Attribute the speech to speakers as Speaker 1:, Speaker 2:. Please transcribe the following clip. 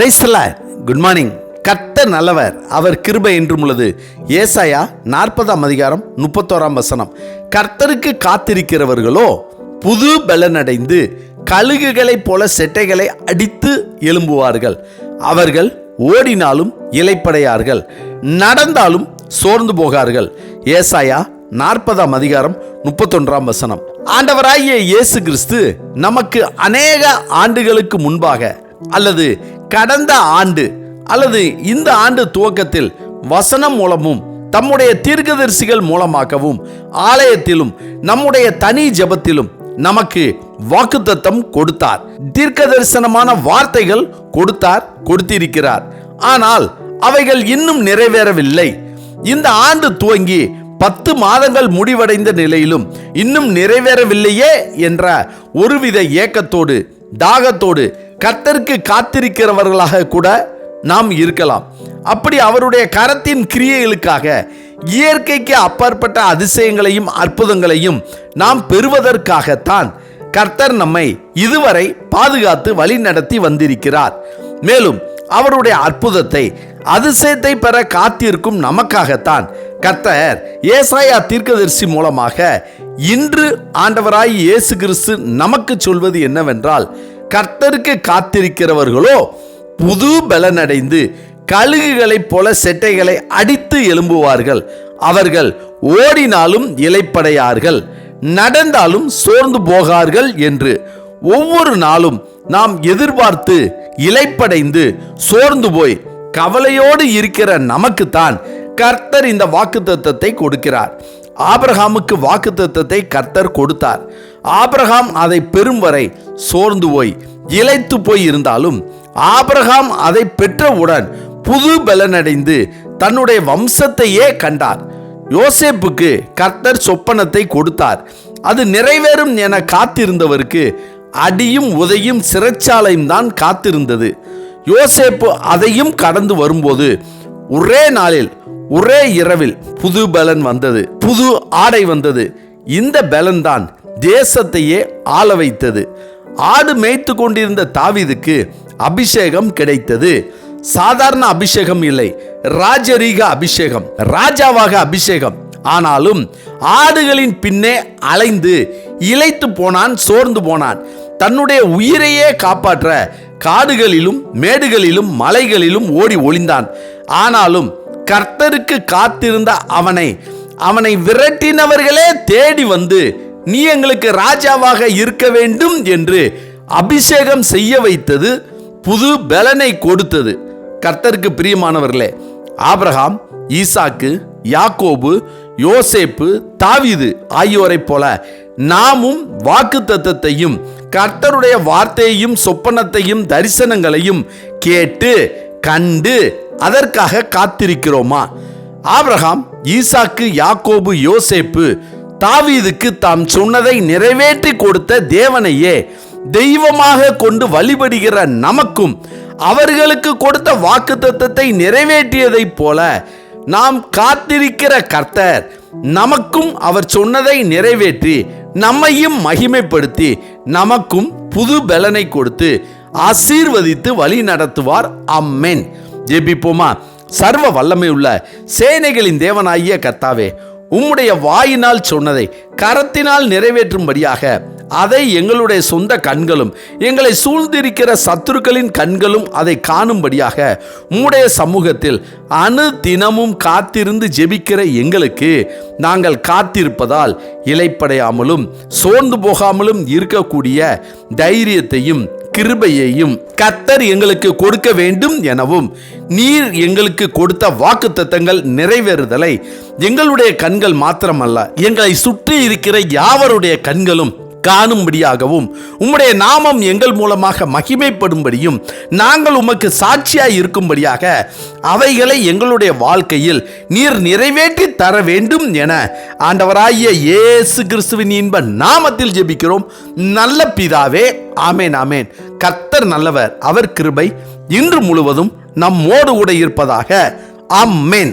Speaker 1: பிரைஸ்ல good morning கர்த்தர் நல்லவர். அவர் கிருபை என்றும் உள்ளது. ஏசாயா நாற்பதாம் அதிகாரம் முப்பத்தோராம் வசனம். கர்த்தருக்கு காத்திருக்கிறவர்களோ புது பலனடைந்து கழுகுகளைப் போல செட்டைகளை அடித்து எழும்புவார்கள். அவர்கள் ஓடினாலும் இலைப்படையார்கள் நடந்தாலும் சோர்ந்து போகார்கள். ஏசாயா நாற்பதாம் அதிகாரம் முப்பத்தொன்றாம் வசனம். ஆண்டவராகிய இயேசு கிறிஸ்து நமக்கு அநேக ஆண்டுகளுக்கு முன்பாக அல்லது கடந்த ஆண்டு அல்லது இந்த ஆண்டு துவக்கத்தில் வசனம் மூலமும் தம்முடைய தீர்க்கதரிசிகள் மூலமாகவும் ஆலயத்திலும் நம்முடைய தனி ஜெபத்திலும் நமக்கு வாக்குத்தத்தம் கொடுத்தார். தீர்க்க தரிசனமான வார்த்தைகள் கொடுத்தார் கொடுத்திருக்கிறார். ஆனால் அவைகள் இன்னும் நிறைவேறவில்லை. இந்த ஆண்டு துவங்கி பத்து மாதங்கள் முடிவடைந்த நிலையிலும் இன்னும் நிறைவேறவில்லையே என்ற ஒருவித ஏக்கத்தோடு தாகத்தோடு கத்தருக்கு காத்திருக்கிறவர்களாக கூட நாம் இருக்கலாம். அப்படி அவருடைய கரத்தின் கிரியைகளுக்காக இயற்கைக்கு அப்பாற்பட்ட அதிசயங்களையும் அற்புதங்களையும் நாம் பெறுவதற்காகத்தான் கர்த்தர் நம்மை இதுவரை பாதுகாத்து வழி நடத்தி வந்திருக்கிறார். மேலும் அவருடைய அற்புதத்தை அதிசயத்தை பெற காத்திருக்கும் நமக்காகத்தான் கர்த்தர் ஏசாயா தீர்க்கதரிசி மூலமாக இன்று ஆண்டவராய் இயேசு கிறிஸ்து நமக்கு சொல்வது என்னவென்றால் கர்த்தருக்கு காத்திருக்கிறவர்களோ புது பலனடைந்து கழுகுகளைப் போல செட்டைகளை அடித்து எழும்புவார்கள். அவர்கள் ஓடினாலும் இலைப்படையார்கள் நடந்தாலும் சோர்ந்து போகார்கள் என்று ஒவ்வொரு நாளும் நாம் எதிர்பார்த்து இலைப்படைந்து சோர்ந்து போய் கவலையோடு இருக்கிற நமக்குத்தான் கர்த்தர் இந்த வாக்குத்தத்தத்தை கொடுக்கிறார். ஆபிரகாமுக்கு வாக்குத்தத்தத்தை கர்த்தர் கொடுத்தார். ஆபிரகாம் அதை பெறும் வரை சோர்ந்து போய் இழைத்து போய் இருந்தாலும் ஆபிரகாம் அதை பெற்றவுடன் புது பலனடைந்து தன்னுடைய வம்சத்தையே கண்டார். யோசேப்புக்கு கர்த்தர் சொப்பனத்தை கொடுத்தார். அது நிறைவேறும் என காத்திருந்தவருக்கு அடியும் உதையும் சிறைச்சாலையும் தான் காத்திருந்தது. யோசேப்பு அதையும் கடந்து வரும்போது ஒரே நாளில் ஒரே இரவில் புது பலன் வந்தது. புது ஆடை வந்தது. இந்த பலன் தான் தேசத்தையே ஆள வைத்தது. ஆடு மேய்த்து கொண்டிருந்த தாவிதுக்கு அபிஷேகம் கிடைத்தது. சாதாரண அபிஷேகம் இல்லை ராஜரீக அபிஷேகம் ராஜாவாக அபிஷேகம். ஆனாலும் ஆடுகளின் பின்னே அலைந்து இழைத்து போனான் சோர்ந்து போனான். தன்னுடைய உயிரையே காப்பாற்ற காடுகளிலும் மேடுகளிலும் மலைகளிலும் ஓடி ஒளிந்தான். ஆனாலும் கர்த்தருக்கு காத்திருந்த அவனை அவனை விரட்டினவர்களே தேடி வந்து நீ எங்களுக்கு ராஜாவாக இருக்க வேண்டும் என்று அபிஷேகம் செய்ய வைத்தது புது பலனை கொடுத்தது. கர்த்தருக்கு பிரியமானவர்களே ஆபிரகாம் ஈசாக்கு யாக்கோபு யோசேப்பு தாவிது ஆகியோரைப் போல நாமும் வாக்கு தத்தத்தையும் கர்த்தருடைய வார்த்தையையும் சொப்பனத்தையும் தரிசனங்களையும் கேட்டு கண்டு அதற்காக காத்திருக்கிறோமா? ஆபிரகாம் ஈசாக்கு யாக்கோபு யோசேப்பு தாவீதுக்கு தாம் சொன்னதை நிறைவேற்றி கொடுத்த தேவனையே தெய்வமாக கொண்டு வழிபடுகிற நமக்கும் அவர்களுக்கு கொடுத்த வாக்குத்தத்தை நிறைவேற்றியதைப் போல நாம் காத்திருக்கிற கர்த்தர் நமக்கும் அவர் சொன்னதை நிறைவேற்றி நம்மையும் மகிமைப்படுத்தி நமக்கும் புது பலனை கொடுத்து ஆசீர்வதித்து வழி நடத்துவார். அம்மேன் ஜெபிப்போமா? சர்வ வல்லமை உள்ள சேனைகளின் தேவனாகிய கர்த்தாவே உம்முடைய வாயினால் சொன்னதை கரத்தினால் நிறைவேற்றும்படியாக அதை எங்களுடைய சொந்த கண்களும் எங்களை சூழ்ந்திருக்கிற சத்துருக்களின் கண்களும் அதை காணும்படியாக உம்முடைய சமூகத்தில் அணு தினமும் காத்திருந்து ஜெபிக்கிற எங்களுக்கு நாங்கள் காத்திருப்பதால் இலைப்படையாமலும் சோர்ந்து போகாமலும் இருக்கக்கூடிய தைரியத்தையும் கிருபையையும் கத்தர் எங்களுக்கு கொடுக்க வேண்டும் எனவும் நீர் எங்களுக்கு கொடுத்த வாக்குத்தத்தங்கள் நிறைவேறுதலை எங்களுடைய கண்கள் மாத்திரமல்ல எங்களை சுற்றி இருக்கிற யாவருடைய கண்களும் காணும்படியாகவும் உம்முடைய நாமம் எங்கள் மூலமாக மகிமைப்படும்படியும் நாங்கள் உமக்கு சாட்சியாய் இருக்கும்படியாக அவைகளை எங்களுடைய வாழ்க்கையில் நீர் நிறைவேற்றி தர வேண்டும் என ஆண்டவராகிய இயேசு கிறிஸ்துவின் இன்ப நாமத்தில் ஜெபிக்கிறோம். நல்ல பிதாவே ஆமேன் ஆமேன். கர்த்தர் நல்லவர் அவர் கிருபை இன்று முழுவதும் நம்மோடு கூட இருப்பதாக. அம்மேன்